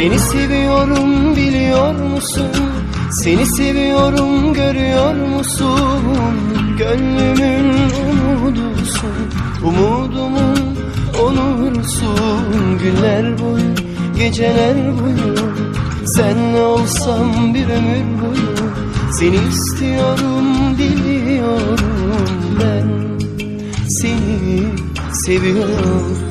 seni seviyorum biliyor musun? Seni seviyorum görüyor musun? Gönlümün umudusun Umudumun onursun Günler boyu, geceler boyu Senle olsam bir ömür boyu Seni istiyorum, diliyorum ben Seni seviyorum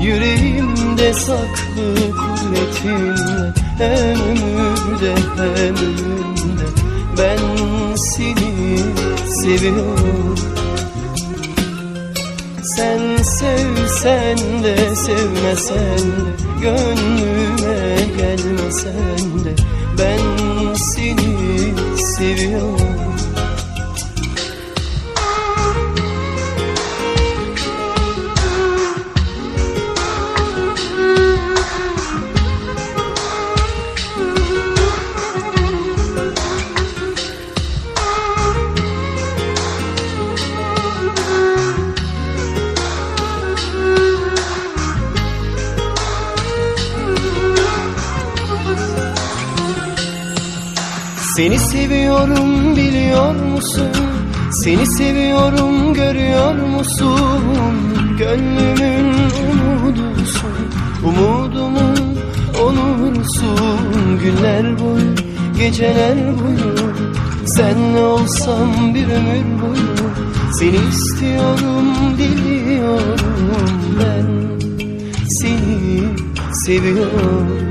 Yüreğimde saklı kudretinle Hem ömürde hem ölümde Ben seni seviyorum. Sen sevsen de sevmesen de Gönlüme gelmesen de. Ben seni seviyorum Seni seviyorum biliyor musun? Seni seviyorum görüyor musun? Gönlümün umudusun Umudumun onursun Günler boyu, geceler boyu Senle olsam bir ömür boyu Seni istiyorum, diliyorum ben Seni seviyorum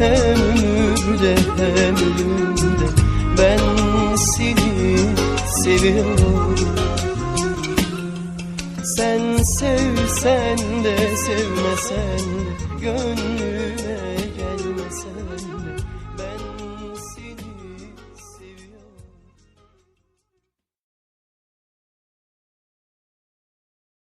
Hem ömürde hem ölümde Ben seni seviyorum. Sen sevsen de sevmesen de Gönlüme